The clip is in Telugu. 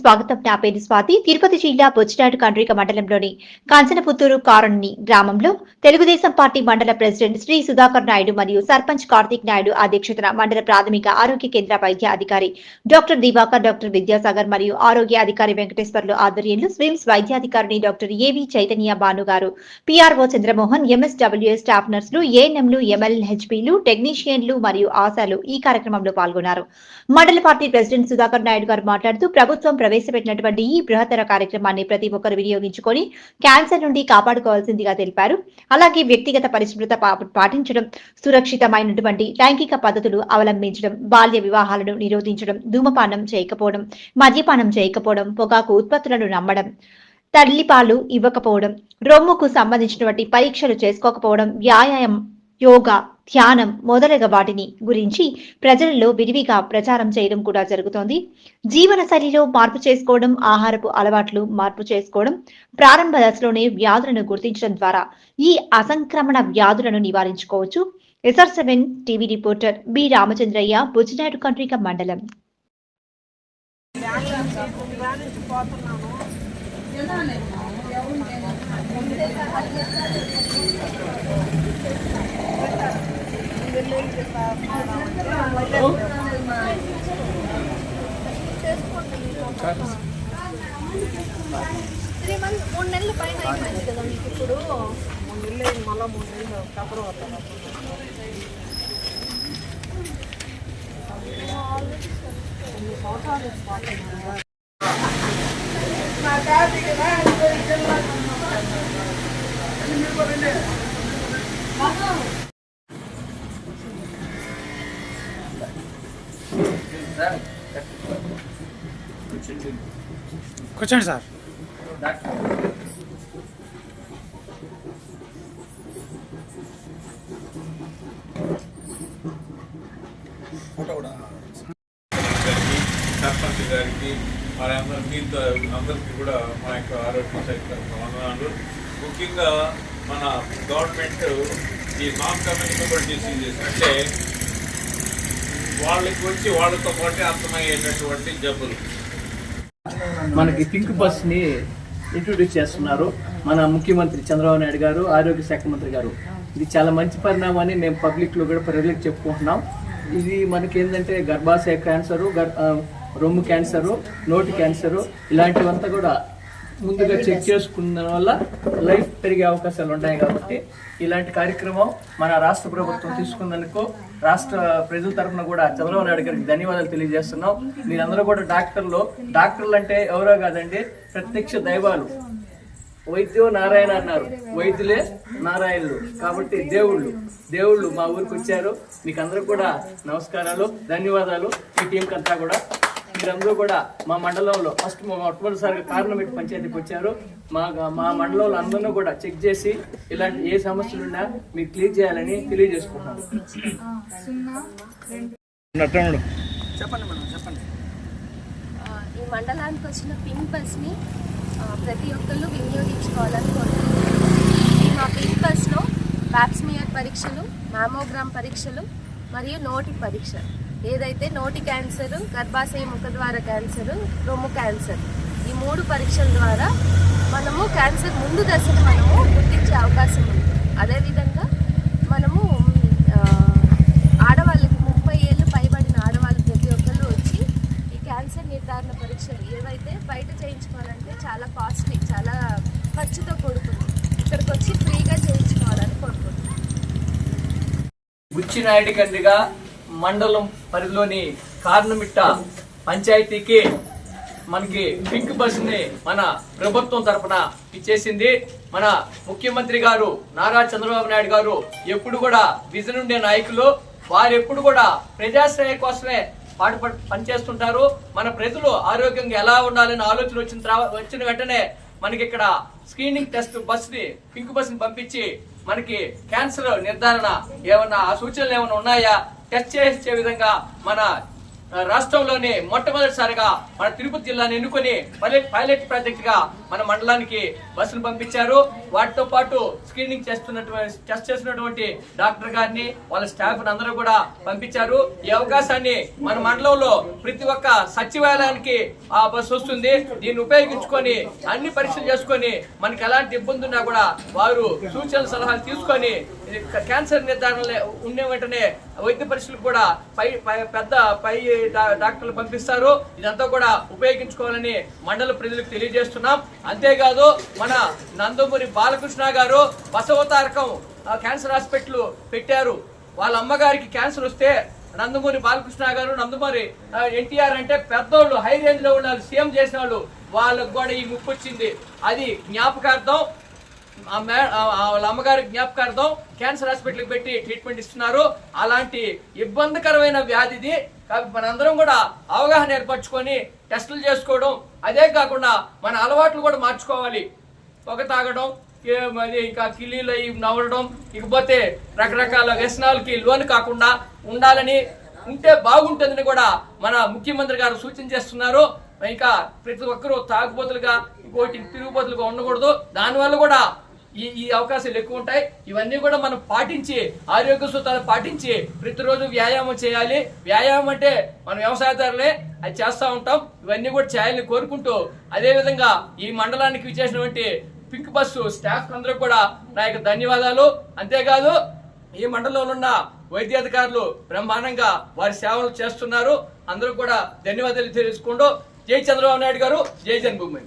స్వాగతం. నా పేరు స్వాతి. తిరుపతి జిల్లా బొచ్చినాడు కండ్రిక మండలంలోని కంచనపుత్తూరు కారణి గ్రామంలో తెలుగుదేశం పార్టీ మండల ప్రెసిడెంట్ శ్రీ సుధాకర్ నాయుడు మరియు సర్పంచ్ కార్తీక్ నాయుడు అధ్యక్షతన మండల ప్రాథమిక ఆరోగ్య కేంద్ర వైద్య అధికారి డాక్టర్ దివాకర్ డాక్టర్ విద్యాసాగర్ మరియు ఆరోగ్య అధికారి వెంకటేశ్వర్లు ఆధ్వర్యంలో స్విమ్స్ వైద్యాధికారిని డాక్టర్ ఏవి చైతన్య భాను గారు పిఆర్ఓ చంద్రమోహన్ ఎంఎస్డబ్ల్యూఎస్ స్టాఫ్ నర్సులు ఏఎన్ఎంలు ఎంఎల్హెచ్పీలు టెక్నీషియన్లు మరియు ఆశాలు ఈ కార్యక్రమంలో పాల్గొన్నారు. మండల పార్టీ ప్రెసిడెంట్ సుధాకర్ నాయుడు గారు మాట్లాడుతూ ప్రభుత్వం ప్రవేశపెట్టినటువంటి ఈ బృహత్తర కార్యక్రమాన్ని ప్రతి ఒక్కరు వినియోగించుకొని క్యాన్సర్ నుండి కాపాడుకోవాల్సిందిగా తెలిపారు. అలాగే వ్యక్తిగత పరిశుభ్రత పాటించడం సురక్షితమైనటువంటి లైంగిక పద్ధతులు అవలంబించడం బాల్య వివాహాలను నిరోధించడం ధూమపానం చేయకపోవడం మద్యపానం చేయకపోవడం పొగాకు ఉత్పత్తులను నమ్మడం తల్లిపాలు ఇవ్వకపోవడం రొమ్ముకు సంబంధించినటువంటి పరీక్షలు చేసుకోకపోవడం వ్యాయామం యోగా ధ్యానం మొదలగు వాటిని గురించి ప్రజలలో విరివిగా ప్రచారం చేయడం కూడా జరుగుతోంది. జీవన శైలిలో మార్పు చేసుకోవడం ఆహారపు అలవాట్లు మార్పు చేసుకోవడం ప్రారంభ దశలోనే వ్యాధులను గుర్తించడం ద్వారా ఈ అసంక్రమణ వ్యాధులను నివారించుకోవచ్చు. S R seven TV reporter B Ramachandraiah బుజ్జినాడు కంట్రిక మండలం. త్రీ మంత్స్ మూడు నెలల పైన అయిపోయింది కదా మీకు ఇప్పుడు? మూడు నెలలు మళ్ళా మూడు నెలలు కబర్ అవుతాను కూర్చోండి సార్. సర్పంచ్ గారికి మరి మీతో అందరికీ కూడా మా యొక్క ఆరోగ్య శాఖ వందనాలు. ముఖ్యంగా మన గవర్నమెంట్ ఈ నాన్ కమ్యూనికబుల్ డిసీజెస్ అంటే వాళ్ళకి వచ్చి వాళ్ళతో పాటే అర్థమయ్యేటటువంటి జబ్బులు. మనకి పింక్ బస్ని ఇంట్రొడ్యూస్ చేస్తున్నారు మన ముఖ్యమంత్రి చంద్రబాబు నాయుడు గారు ఆరోగ్య శాఖ మంత్రి గారు. ఇది చాలా మంచి పరిణామాన్ని మేము పబ్లిక్లో కూడా ప్రజలకు చెప్పుకుంటున్నాం. ఇది మనకి ఏంటంటే గర్భాశయ క్యాన్సరు గర్ రొమ్ము క్యాన్సరు నోటి క్యాన్సరు ఇలాంటివంతా కూడా ముందుగా చెక్ చేసుకున్న వల్ల లైఫ్ పెరిగే అవకాశాలు ఉన్నాయి కాబట్టి ఇలాంటి కార్యక్రమం మన రాష్ట్ర ప్రభుత్వం తీసుకున్నందుకు రాష్ట్ర ప్రజల తరఫున కూడా చంద్రబాబు నాయుడు గారికి ధన్యవాదాలు తెలియజేస్తున్నాం. మీరందరూ కూడా డాక్టర్లు డాక్టర్లు అంటే ఎవరో కాదండి ప్రత్యక్ష దైవాలు. వైద్యో నారాయణ అన్నారు. వైద్యులే నారాయణులు. కాబట్టి దేవుళ్ళు దేవుళ్ళు మా ఊరికి వచ్చారు. మీకు అందరూ కూడా నమస్కారాలు ధన్యవాదాలు. ఈ టీంకి అంతా కూడా మీరందరూ కూడా మా మండలంలో ఫస్ట్ మా మొట్టమొదటిసారిగా కారణం పంచాయతీకి వచ్చారు. మా మా మండలంలో అందరినీ కూడా చెక్ చేసి ఇలాంటి ఏ సమస్యలు ఉన్నా మీకు క్లియర్ చేయాలని తెలియజేసుకున్నాను చెప్పండి ఈ మండలానికి వచ్చిన పింక్ బస్ని ప్రతి ఒక్కళ్ళు వినియోగించుకోవాలని కోరుకుంటున్నాను. మా పింక్ బస్లో ప్యాప్స్మియర్ పరీక్షలు మామోగ్రామ్ పరీక్షలు మరియు నోటి పరీక్ష ఏదైతే నోటి క్యాన్సర్ గర్భాశయ ముఖద్వార క్యాన్సర్ రొమ్ము క్యాన్సర్ ఈ మూడు పరీక్షల ద్వారా మనము క్యాన్సర్ ముందు దశను మనము గుర్తించే అవకాశం ఉంది. అదేవిధంగా మనము ఆడవాళ్ళకి ముప్పై ఏళ్ళు పైబడిన ఆడవాళ్ళు ప్రతి ఒక్కళ్ళు వచ్చి ఈ క్యాన్సర్ నిర్ధారణ పరీక్షలు ఏవైతే బయట చేయించుకోవాలంటే చాలా కాస్ట్లీ చాలా ఖర్చుతో కూడుకుంది ఇక్కడికి వచ్చి ఫ్రీగా చేయించుకోవాలని కోరుకుంటున్నాను బుచ్చినాయుడు కండిగా మండలం పరిధిలోని కార్నమిట్ట పంచాయతీకి మనకి పింక్ బస్ని మన ప్రభుత్వం తరఫున ఇచ్చేసింది. మన ముఖ్యమంత్రి గారు నారా చంద్రబాబు నాయుడు గారు ఎప్పుడు కూడా విజన్ ఉండే నాయకులు. వారు ఎప్పుడు కూడా ప్రజాశ్రయ కోసమే పాటు పనిచేస్తుంటారు. మన ప్రజలు ఆరోగ్యంగా ఎలా ఉండాలని ఆలోచన వచ్చిన తర్వా- వచ్చిన వెంటనే మనకి ఇక్కడ స్క్రీనింగ్ టెస్ట్ బస్ని పింక్ బస్ని పంపించి మనకి క్యాన్సర్ నిర్ధారణ ఏమన్నా ఆ సూచనలు ఏమైనా ఉన్నాయా? టెస్ట్ చేసే విధంగా మన రాష్ట్రంలోని రాష్ట్రంలోనే మొట్టమొదటిసారిగా మన తిరుపతి జిల్లాను ఎన్నుకొని పైలట్ పైలట్ ప్రాజెక్టుగా మన మండలానికి బస్సులు పంపించారు. వాటితో పాటు స్క్రీనింగ్ చేస్తున్నటువంటి టెస్ట్ చేస్తున్నటువంటి డాక్టర్ గారిని వాళ్ళ స్టాఫ్ అందరూ కూడా పంపించారు. ఈ అవకాశాన్ని మన మండలంలో ప్రతి ఒక్క సచివాలయానికి ఆ బస్సు వస్తుంది. దీన్ని ఉపయోగించుకొని అన్ని పరీక్షలు చేసుకొని మనకి ఎలాంటి ఇబ్బంది ఉన్నా కూడా వారు సూచనలు సలహాలు తీసుకొని క్యాన్సర్ నిర్ధారణ ఉండే వెంటనే వైద్య పరీక్షలు కూడా పై పై- పెద్ద పై డాక్టర్లు పంపిస్తారు. ఇదంతా కూడా ఉపయోగించుకోవాలని మండల ప్రజలకు తెలియజేస్తున్నాం. అంతేకాదు మన నందమూరి బాలకృష్ణ గారు బసవతారకం ఆ, క్యాన్సర్ హాస్పిటల్ పెట్టారు. వాళ్ళ అమ్మగారికి క్యాన్సర్ వస్తే నందమూరి బాలకృష్ణ గారు నందమూరి ఎన్టీఆర్ అంటే పెద్దోళ్ళు హై రేంజ్లో ఉన్నారు సీఎం చేసిన వాళ్ళు వాళ్ళకు కూడా ఈ ముప్పు వచ్చింది. అది జ్ఞాపకార్థం. ఆ మే- వాళ్ళ అమ్మగారి జ్ఞాపకార్థం క్యాన్సర్ హాస్పిటల్కి పెట్టి ట్రీట్మెంట్ ఇస్తున్నారు. అలాంటి ఇబ్బందికరమైన వ్యాధిది కాబట్టి మనందరం కూడా అవగాహన ఏర్పరచుకొని టెస్టులు చేసుకోవడం అదే కాకుండా మన అలవాట్లు కూడా మార్చుకోవాలి. పొగ తాగడం మరి ఇంకా కిలీలు అవి నవ్వడం ఇకపోతే రకరకాల వ్యసనాలకి లోన్ కాకుండా ఉండాలని ఉంటే బాగుంటుందని కూడా మన ముఖ్యమంత్రి గారు సూచన చేస్తున్నారు. ఇంకా ప్రతి ఒక్కరూ తాగుబోతులుగా ఇంకోటి తిరుగుబోతులుగా ఉండకూడదు. దానివల్ల కూడా ఈ ఈ అవకాశాలు ఎక్కువ ఉంటాయి. ఇవన్నీ కూడా మనం పాటించి ఆరోగ్య సూత్రాలు పాటించి ప్రతిరోజు వ్యాయామం చేయాలి. వ్యాయామం అంటే మన వ్యవసాయదారులే అది చేస్తూ ఉంటాం. ఇవన్నీ కూడా చేయాలని కోరుకుంటూ అదేవిధంగా ఈ మండలానికి విచ్చేసినటువంటి పింక్ బస్సు స్టాఫ్ అందరూ కూడా నా యొక్క ధన్యవాదాలు. అంతేకాదు ఈ మండలంలో ఉన్న వైద్యాధికారులు బ్రహ్మాండంగా వారి సేవలు చేస్తున్నారు. అందరూ కూడా ధన్యవాదాలు తెలుసుకుంటూ. జై చంద్రబాబు నాయుడు గారు జై జన్మభూమి